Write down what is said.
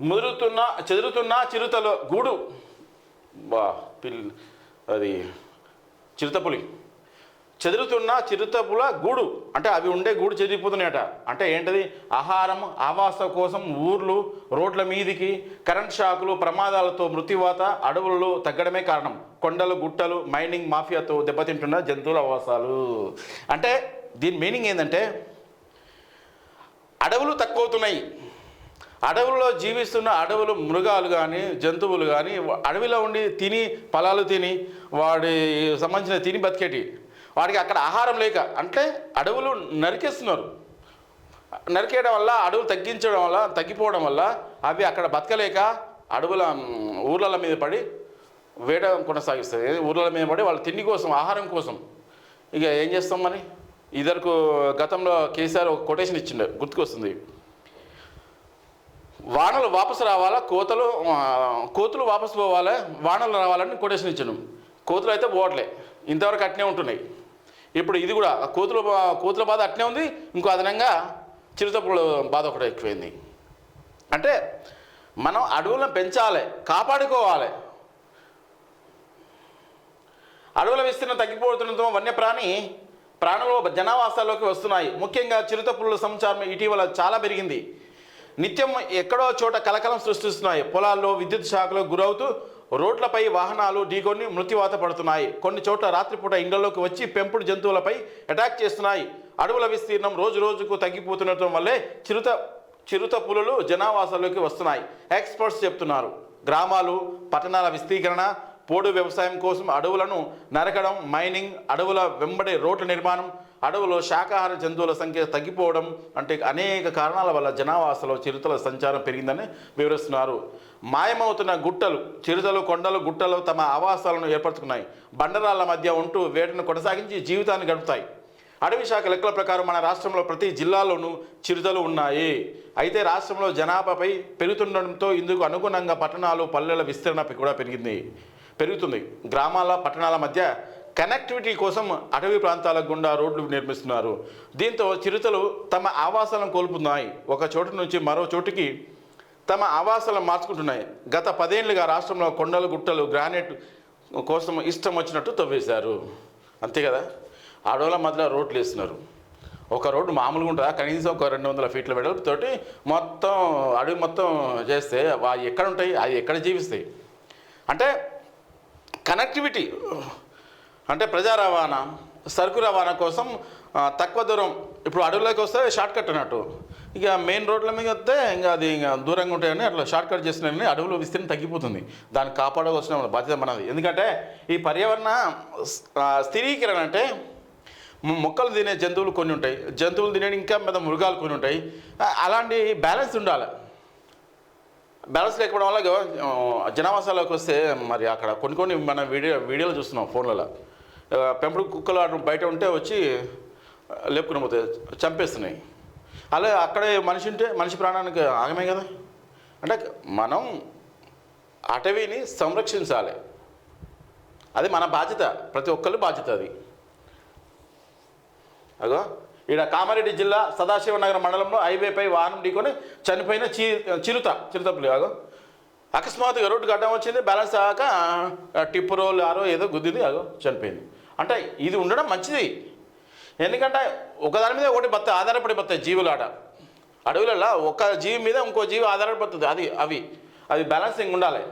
ముదురుతున్న చెదురుతున్న చిరుతలో గూడు. బా పిల్ అది చిరుతపులి. చెదురుతున్న చిరుతపుల గూడు. అంటే అవి ఉండే గూడు చెదిరిపోతున్నాయట. అంటే ఏంటది? ఆహారం ఆవాస కోసం ఊర్లు రోడ్ల మీదికి కరెంట్ షాకులు ప్రమాదాలతో మృత్యువాత అడవులు తగ్గడమే కారణం. కొండలు గుట్టలు మైనింగ్ మాఫియాతో దెబ్బతింటున్న జంతువుల ఆవాసాలు. అంటే దీని మీనింగ్ ఏంటంటే అడవులు తక్కువవుతున్నాయి. అడవుల్లో జీవిస్తున్న అడవులు మృగాలు కానీ జంతువులు కానీ అడవిలో ఉండి తిని ఫలాలు తిని వాడి సంబంధించిన తిని బతికేటి. వాడికి అక్కడ ఆహారం లేక అంటే అడవులు నరికేస్తున్నారు. నరికేయడం వల్ల అడవులు తగ్గించడం వల్ల తగ్గిపోవడం వల్ల అవి అక్కడ బతకలేక అడవుల ఊర్ల మీద పడి వేట కొనసాగిస్తుంది ఊర్ల మీద పడి వాళ్ళ తిండి కోసం ఆహారం కోసం. ఇక ఏం చేస్తాం మరి? ఇద్దరికి గతంలో కేసీఆర్ ఒక కొటేషన్ ఇచ్చిండే గుర్తుకొస్తుంది. వానలు వాపసు రావాలా? కోతలు కోతులు వాపసు పోవాలా? వానలు రావాలని కొటేషన్ ఇచ్చాను. కోతులు అయితే పోవట్లే. ఇంతవరకు అట్నే ఉంటున్నాయి. ఇప్పుడు ఇది కూడా కోతుల బా- కోతుల బాధ అట్నే ఉంది. ఇంకో అదనంగా చిరుతపుల బాధ ఒకటి ఎక్కువైంది. అంటే మనం అడవులను పెంచాలి కాపాడుకోవాలి. అడవుల విస్తీర్ణం తగ్గిపోతుండటంతో వన్యప్రాణి ప్రాణులు జనావాసాల్లోకి వస్తున్నాయి. ముఖ్యంగా చిరుతపుల్ల సంచారం ఇటీవల చాలా పెరిగింది. నిత్యం ఎక్కడో చోట కలకలం సృష్టిస్తున్నాయి. పొలాల్లో విద్యుత్ షాకులు గురవుతూ రోడ్లపై వాహనాలు ఢీకొని మృత్యువాత పడుతున్నాయి. కొన్ని చోట్ల రాత్రిపూట ఇండ్లలోకి వచ్చి పెంపుడు జంతువులపై అటాక్ చేస్తున్నాయి. అడవుల విస్తీర్ణం రోజు రోజుకు తగ్గిపోతుండటం వల్లే చిరుత చిరుత పులులు జనావాసాల్లోకి వస్తున్నాయి. ఎక్స్పర్ట్స్ చెప్తున్నారు. గ్రామాలు పట్టణాల విస్తీకరణ పోడు వ్యవసాయం కోసం అడవులను నరకడం మైనింగ్ అడవుల వెంబడి రోడ్ల నిర్మాణం అడవులో శాకాహార జంతువుల సంఖ్య తగ్గిపోవడం అంటే అనేక కారణాల వల్ల జనావాసలో చిరుతల సంచారం పెరిగిందని వివరిస్తున్నారు. మాయమవుతున్న గుట్టలు చిరుతలు కొండలు గుట్టలు తమ ఆవాసాలను ఏర్పరచుకున్నాయి. బండరాళ్ళ మధ్య ఉంటూ వేటను కొనసాగించి జీవితాన్ని గడుపుతాయి. అడవి శాఖ లెక్కల ప్రకారం మన రాష్ట్రంలో ప్రతి జిల్లాలోనూ చిరుతలు ఉన్నాయి. అయితే రాష్ట్రంలో జనాభాపై పెరుగుతుండడంతో ఇందుకు అనుగుణంగా పట్టణాలు పల్లెల విస్తరణ కూడా పెరిగింది పెరుగుతుంది. గ్రామాల పట్టణాల మధ్య కనెక్టివిటీ కోసం అటవీ ప్రాంతాల గుండా రోడ్లు నిర్మిస్తున్నారు. దీంతో చిరుతలు తమ ఆవాసాలను కోల్పుతున్నాయి. ఒక చోటు నుంచి మరో చోటుకి తమ ఆవాసాలను మార్చుకుంటున్నాయి. గత పదేళ్ళుగా రాష్ట్రంలో కొండలు గుట్టలు గ్రానైట్ కోసం ఇష్టం వచ్చినట్టు తవ్వేశారు. అంతే కదా? అడవుల మధ్యలో రోడ్లు వేస్తున్నారు. ఒక రోడ్డు మామూలుగా ఉంటుందా? కనీసం ఒక రెండు వందల ఫీట్ల వెడల్పుతోటి మొత్తం అడవి మొత్తం చేస్తే అవి ఎక్కడ ఉంటాయి? అవి ఎక్కడ జీవిస్తాయి? అంటే కనెక్టివిటీ అంటే ప్రజా రవాణా సరుకు రవాణా కోసం తక్కువ దూరం ఇప్పుడు అడవులోకి వస్తే షార్ట్ కట్ అన్నట్టు. ఇక మెయిన్ రోడ్ల మీద వస్తే ఇంకా అది ఇంకా దూరంగా ఉంటాయని అట్లా షార్ట్ కట్ చేస్తున్నాయని అడవులు విస్తీర్ణం తగ్గిపోతుంది. దాన్ని కాపాడవలసిన బాధ్యత మనది. ఎందుకంటే ఈ పర్యావరణ స్థిరీకరణ అంటే మొక్కలు తినే జంతువులు కొన్ని ఉంటాయి. జంతువులు తినే ఇంకా మీద మృగాలు కొన్ని ఉంటాయి. అలాంటి బ్యాలెన్స్ ఉండాలి. బ్యాలెన్స్ లేకపోవడం వల్ల జనావాసాలకు వస్తే మరి అక్కడ కొన్ని కొన్ని మన వీడియో వీడియోలు చూస్తున్నాం ఫోన్లలో. పెంపుడు కుక్కలు అటు బయట ఉంటే వచ్చి లేపుకుని పోతాయి చంపేస్తున్నాయి. అలా అక్కడే మనిషి ఉంటే మనిషి ప్రాణానికి ఆగమే కదా. అంటే మనం అటవీని సంరక్షించాలి. అది మన బాధ్యత. ప్రతి ఒక్కరి బాధ్యత అది. అగో ఈడ కామారెడ్డి జిల్లా సదాశివనగరం మండలంలో హైవేపై వాహనం ఢీకొని చనిపోయిన చీ చిరుత చిరుతపులి అగో అకస్మాత్తుగా రోడ్డు గడ్డం వచ్చింది బ్యాలెన్స్ అయ్యాక టిప్పరో లారో ఏదో గుద్దింది అదో చనిపోయింది. అంటే ఇది ఉండడం మంచిది. ఎందుకంటే ఒకదాని మీద ఒకటి బతాయి ఆధారపడి బతాయి జీవులు ఆడ అడవులలో ఒక జీవి మీద ఇంకో జీవి ఆధారపడుతుంది అది అవి. అది బ్యాలెన్సింగ్ ఉండాలి.